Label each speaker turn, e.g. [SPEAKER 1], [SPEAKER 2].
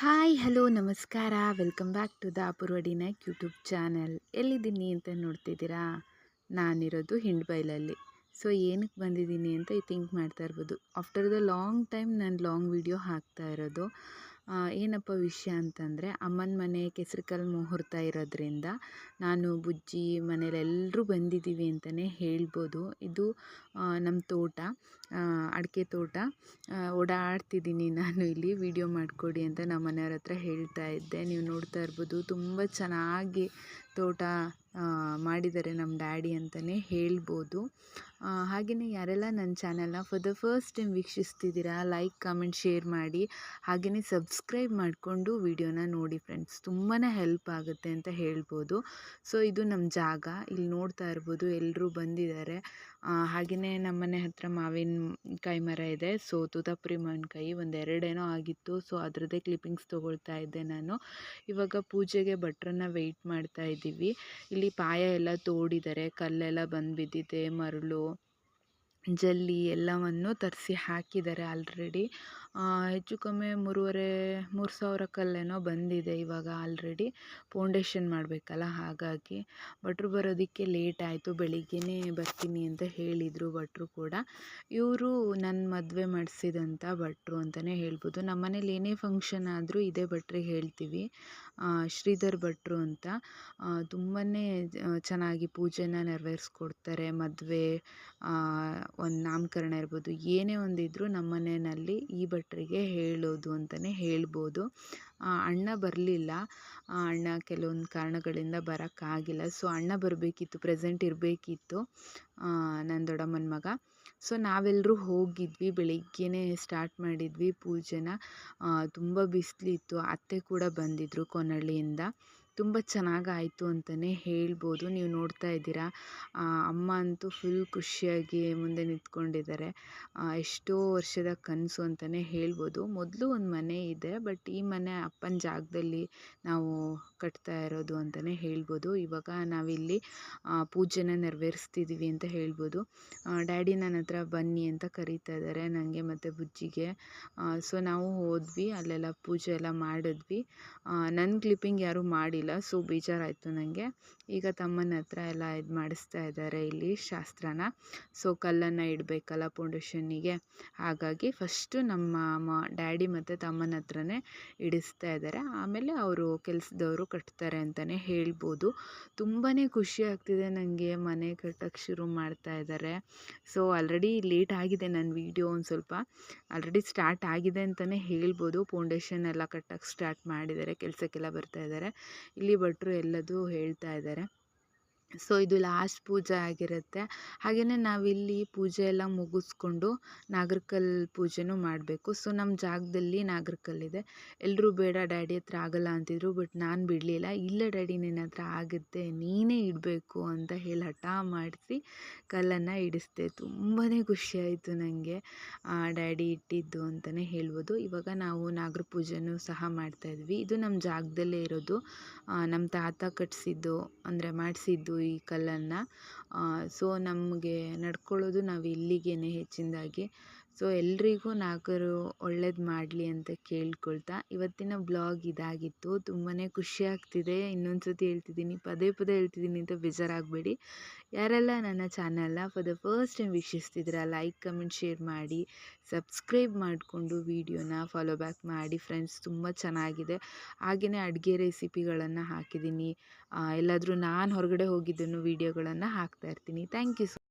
[SPEAKER 1] Hi, hello, ನಮಸ್ಕಾರ. Welcome back to the Apoorva ಡಿನೈಕ್ YouTube channel. ಎಲ್ಲಿದ್ದೀನಿ ಅಂತ ನೋಡ್ತಿದ್ದೀರಾ? ನಾನಿರೋದು ಹಿಂಡ್ಬೈಲಲ್ಲಿ. ಸೊ, ಏನಕ್ಕೆ ಬಂದಿದ್ದೀನಿ ಅಂತ ಈ ಥಿಂಕ್ ಮಾಡ್ತಾ ಇರ್ಬೋದು. ಆಫ್ಟರ್ ದ ಲಾಂಗ್ ಟೈಮ್ ನಾನು ಲಾಂಗ್ ವಿಡಿಯೋ ಹಾಕ್ತಾ ಇರೋದು ಏನಪ್ಪ ವಿಷಯ ಅಂತಂದರೆ ಅಮ್ಮನ ಮನೆ ಕೆಸರುಕಲ್ಲು ಮುಹೂರ್ತ ಇರೋದ್ರಿಂದ ನಾನು ಬುಜ್ಜಿ ಮನೇಲಿ ಎಲ್ಲರೂ ಬಂದಿದ್ದೀವಿ ಅಂತಲೇ ಹೇಳ್ಬೋದು. ಇದು ನಮ್ಮ ತೋಟ ಅಡಿಕೆ ತೋಟ. ಓಡಾಡ್ತಿದ್ದೀನಿ ನಾನು ಇಲ್ಲಿ. ವಿಡಿಯೋ ಮಾಡಿಕೊಡಿ ಅಂತ ನಮ್ಮ ಮನೆಯವ್ರ ಹತ್ರ ಹೇಳ್ತಾ ಇದ್ದೆ. ನೀವು ನೋಡ್ತಾ ಇರ್ಬೋದು, ತುಂಬ ಚೆನ್ನಾಗಿ ತೋಟ ಮಾಡಿದ್ದಾರೆ ನಮ್ಮ ಡ್ಯಾಡಿ ಅಂತಲೇ ಹೇಳ್ಬೋದು. ಹಾಗೆಯೇ ಯಾರೆಲ್ಲ ನನ್ನ ಚಾನಲ್ನ ಫಾರ್ ದ ಫಸ್ಟ್ ಟೈಮ್ ವೀಕ್ಷಿಸ್ತಿದ್ದೀರಾ ಲೈಕ್ ಕಮೆಂಟ್ ಶೇರ್ ಮಾಡಿ. ಹಾಗೆಯೇ ಸಬ್ಸ್ಕ್ರೈಬ್ ಮಾಡಿಕೊಂಡು ವಿಡಿಯೋನ ನೋಡಿ ಫ್ರೆಂಡ್ಸ್ ತುಂಬಾ ಹೆಲ್ಪ್ ಆಗುತ್ತೆ ಅಂತ ಹೇಳ್ಬೋದು. ಸೊ ಇದು ನಮ್ಮ ಜಾಗ. ಇಲ್ಲಿ ನೋಡ್ತಾ ಇರ್ಬೋದು. ಎಲ್ಲರೂ ಬಂದಿದ್ದಾರೆ. ಹಾಗೆಯೇ ನಮ್ಮ ಮನೆ ಹತ್ರ ಮಾವಿನಕಾಯಿ ಮರ ಇದೆ. ಸೊ ತೋತಾಪುರಿ ಮಾವಿನಕಾಯಿ ಒಂದು ಎರಡೇನೋ ಆಗಿತ್ತು. ಸೊ ಅದರದ್ದೇ ಕ್ಲಿಪ್ಪಿಂಗ್ಸ್ ತೊಗೊಳ್ತಾ ಇದ್ದೆ ನಾನು. ಇವಾಗ ಪೂಜೆಗೆ ಭಟ್ರನ್ನ ವೆಯ್ಟ್ ಮಾಡ್ತಾ ಇದ್ದೀವಿ. ಇಲ್ಲಿ ಪಾಯ ಎಲ್ಲ ತೋಡಿದ್ದಾರೆ. ಕಲ್ಲೆಲ್ಲ ಬಂದು ಬಿದ್ದಿದೆ ಮರಳು. ಜಲ್ಲಿ ಎಲ್ಲವನ್ನು ತರಿಸಿ ಹಾಕಿದ್ದಾರೆ ಆಲ್ರೆಡಿ. ಹೆಚ್ಚು ಕಮ್ಮಿ ಮೂರುವರೆ, ಮೂರು ಸಾವಿರ ಕಲ್ಲೇನೋ ಬಂದಿದೆ ಇವಾಗ ಆಲ್ರೆಡಿ. ಫೌಂಡೇಶನ್ ಮಾಡಬೇಕಲ್ಲ ಹಾಗಾಗಿ. ಭಟ್ರು ಬರೋದಕ್ಕೆ ಲೇಟ್ ಆಯಿತು, ಬೆಳಿಗ್ಗೆನೇ ಬರ್ತೀನಿ ಅಂತ ಹೇಳಿದರು ಭಟ್ರು ಕೂಡ. ಇವರು ನನ್ನ ಮದುವೆ ಮಾಡಿಸಿದಂಥ ಭಟ್ರು ಅಂತಲೇ ಹೇಳ್ಬೋದು. ನಮ್ಮ ಮನೇಲಿ ಏನೇ ಫಂಕ್ಷನ್ ಆದರೂ ಇದೇ ಭಟ್ರಿಗೆ ಹೇಳ್ತೀವಿ. ಶ್ರೀಧರ್ ಭಟ್ರು ಅಂತ. ತುಂಬಾ ಚೆನ್ನಾಗಿ ಪೂಜೆನ ನೆರವೇರಿಸ್ಕೊಡ್ತಾರೆ ಮದುವೆ ಒಂದು ನಾಮಕರಣ ಇರ್ಬೋದು, ಏನೇ ಒಂದು ಇದ್ದರೂ ನಮ್ಮ ಮನೆಯಲ್ಲಿ ಈ ಭಟ್ರಿಗೆ ಹೇಳೋದು ಅಂತಲೇ ಹೇಳ್ಬೋದು. ಅಣ್ಣ ಬರಲಿಲ್ಲ. ಅಣ್ಣ ಕೆಲವೊಂದು ಕಾರಣಗಳಿಂದ ಬರೋಕ್ಕಾಗಿಲ್ಲ. ಸೊ, ಅಣ್ಣ ಬರಬೇಕಿತ್ತು, ಪ್ರೆಸೆಂಟ್ ಇರಬೇಕಿತ್ತು ನನ್ನ ದೊಡ್ಡಮ್ಮನ ಮಗ. ಸೊ ನಾವೆಲ್ಲರೂ ಹೋಗಿದ್ವಿ, ಬೆಳಿಗ್ಗೆನೇ ಸ್ಟಾರ್ಟ್ ಮಾಡಿದ್ವಿ ಪೂಜೆನ. ತುಂಬ ಬಿಸಿಲಿತ್ತು. ಅತ್ತೆ ಕೂಡ ಬಂದಿದ್ದರು ಕೊನಳ್ಳಿಯಿಂದ ತುಂಬ ಚೆನ್ನಾಗಾಯಿತು ಅಂತಲೇ ಹೇಳ್ಬೋದು. ನೀವು ನೋಡ್ತಾ ಇದ್ದೀರಾ? ಅಮ್ಮ ಅಂತೂ ಫುಲ್ ಖುಷಿಯಾಗಿ ಮುಂದೆ ನಿಂತ್ಕೊಂಡಿದ್ದಾರೆ. ಎಷ್ಟೋ ವರ್ಷದ ಕನಸು ಅಂತಲೇ ಹೇಳ್ಬೋದು. ಮೊದಲು ಒಂದು ಮನೆ ಇದೆ, ಬಟ್ ಈ ಮನೆ ಅಪ್ಪನ ಜಾಗದಲ್ಲಿ ನಾವು ಕಟ್ತಾ ಇರೋದು ಅಂತಲೇ ಹೇಳ್ಬೋದು. ಇವಾಗ ನಾವಿಲ್ಲಿ ಪೂಜೆನ ನೆರವೇರಿಸ್ತಿದ್ದೀವಿ ಅಂತ ಹೇಳ್ಬೋದು. ಡ್ಯಾಡಿ ನನ್ನ ಹತ್ರ ಬನ್ನಿ ಅಂತ ಕರೀತಾ ಇದ್ದಾರೆ ನನಗೆ ಮತ್ತು ಬುಜ್ಜಿಗೆ. ಸೊ ನಾವು ಹೋದ್ವಿ, ಅಲ್ಲೆಲ್ಲ ಪೂಜೆ ಎಲ್ಲ ಮಾಡಿದ್ವಿ. ನನ್ನ ಕ್ಲಿಪ್ಪಿಂಗ್ ಯಾರೂ ಮಾಡಿಲ್ಲ. ಸೊ ಬೇಜಾರಾಯಿತು ನನಗೆ ಈಗ ತಮ್ಮನ ಹತ್ರ ಎಲ್ಲ ಇದು ಮಾಡಿಸ್ತಾ ಇದ್ದಾರೆ ಇಲ್ಲಿ ಶಾಸ್ತ್ರನ. ಸೊ ಕಲ್ಲನ್ನು ಇಡಬೇಕಲ್ಲ ಫೌಂಡೇಶನ್ನಿಗೆ ಹಾಗಾಗಿ ಫಸ್ಟು ನಮ್ಮ ಮ ಡ್ಯಾಡಿ ಮತ್ತು ತಮ್ಮನ ಹತ್ರನೇ ಇಡಿಸ್ತಾ ಇದ್ದಾರೆ ಆಮೇಲೆ ಅವರು ಕೆಲಸದವರು ಕಟ್ತಾರೆ ಅಂತಲೇ ಹೇಳ್ಬೋದು. ತುಂಬಾ ಖುಷಿ ಆಗ್ತಿದೆ ನನಗೆ ಮನೆ ಕಟ್ಟೋಕ್ಕೆ ಶುರು ಮಾಡ್ತಾ ಇದ್ದಾರೆ ಸೊ ಆಲ್ರೆಡಿ ಲೇಟ್ ಆಗಿದೆ ನನ್ನ ವೀಡಿಯೋ ಒಂದು ಸ್ವಲ್ಪ. ಆಲ್ರೆಡಿ ಸ್ಟಾರ್ಟ್ ಆಗಿದೆ ಅಂತಲೇ ಹೇಳ್ಬೋದು. ಫೌಂಡೇಶನ್ ಎಲ್ಲ ಕಟ್ಟಕ್ಕೆ ಸ್ಟಾರ್ಟ್ ಮಾಡಿದ್ದಾರೆ ಕೆಲಸಕ್ಕೆಲ್ಲ ಬರ್ತಾ ಇದ್ದಾರೆ ಇಲ್ಲಿ ಭಟ್ರು ಎಲ್ಲದೂ ಹೇಳ್ತಾ ಇದ್ದಾರೆ. ಸೊ, ಇದು ಲಾಸ್ಟ್ ಪೂಜೆ ಆಗಿರುತ್ತೆ. ಹಾಗೆಯೇ ನಾವಿಲ್ಲಿ ಪೂಜೆ ಎಲ್ಲ ಮುಗಿಸ್ಕೊಂಡು ನಾಗರಕಲ್ ಪೂಜೆನೂ ಮಾಡಬೇಕು. ಸೊ ನಮ್ಮ ಜಾಗದಲ್ಲಿ ನಾಗರಕಲ್ಲಿದೆ. ಎಲ್ಲರೂ ಬೇಡ ಡ್ಯಾಡಿ ಹತ್ರ ಆಗಲ್ಲ ಅಂತಿದ್ರು, ಬಟ್ ನಾನು ಬಿಡಲಿಲ್ಲ. ಇಲ್ಲ ಡ್ಯಾಡಿ ನಿನ್ನ ಹತ್ರ ಆಗುತ್ತೆ, ನೀನೇ ಇಡಬೇಕು ಅಂತ ಹೇಳಿ ಹಠ ಮಾಡಿಸಿ ಕಲ್ಲನ್ನು ಇಡಿಸ್ದೆ. ತುಂಬಾ ಖುಷಿಯಾಯಿತು ನನಗೆ ಡ್ಯಾಡಿ ಇಟ್ಟಿದ್ದು ಅಂತಲೇ ಹೇಳ್ಬೋದು. ಇವಾಗ ನಾವು ನಾಗರ ಪೂಜೆನೂ ಸಹ ಮಾಡ್ತಾಯಿದ್ವಿ ಇದು ನಮ್ಮ ಜಾಗದಲ್ಲೇ ಇರೋದು. ನಮ್ಮ ತಾತ ಕಟ್ಟಿಸಿದ್ದು ಅಂದರೆ ಮಾಡಿಸಿದ್ದು ಈ ಕಲ್ಲನ್ನು. ಸೊ ನಮಗೆ ನಡ್ಕೊಳ್ಳೋದು ನಾವು ಇಲ್ಲಿಗೇ ಹೆಚ್ಚಿನದಾಗಿ. ಸೊ ಎಲ್ಲರಿಗೂ ನಾಲ್ಕರು ಒಳ್ಳೇದು ಮಾಡಲಿ ಅಂತ ಕೇಳ್ಕೊಳ್ತಾ ಇವತ್ತಿನ ಬ್ಲಾಗ್ ಇದಾಗಿತ್ತು. ತುಂಬಾ ಖುಷಿ ಆಗ್ತಿದೆ. ಇನ್ನೊಂದು ಸತಿ ಹೇಳ್ತಿದ್ದೀನಿ, ಪದೇ ಪದೇ ಹೇಳ್ತಿದ್ದೀನಿ ಅಂತ ಬೇಜಾರಾಗಬೇಡಿ. ಯಾರೆಲ್ಲ ನನ್ನ ಚಾನಲ್ನ ಫಾರ್ ದ ಫಸ್ಟ್ ಟೈಮ್ ವೀಕ್ಷಿಸ್ತಿದ್ದೀರಾ ಲೈಕ್ ಕಮೆಂಟ್ ಶೇರ್ ಮಾಡಿ ಸಬ್ಸ್ಕ್ರೈಬ್ ಮಾಡಿಕೊಂಡು ವೀಡಿಯೋನ ಫಾಲೋ ಬ್ಯಾಕ್ ಮಾಡಿ ಫ್ರೆಂಡ್ಸ್ ತುಂಬ ಚೆನ್ನಾಗಿದೆ. ಹಾಗೆಯೇ ಅಡುಗೆ ರೆಸಿಪಿಗಳನ್ನು ಹಾಕಿದ್ದೀನಿ. ಎಲ್ಲಾದರೂ ನಾನು ಹೊರಗಡೆ ಹೋಗಿದ್ದನ್ನು ವೀಡಿಯೋಗಳನ್ನು ಹಾಕ್ತಾಯಿರ್ತೀನಿ ಥ್ಯಾಂಕ್ ಯು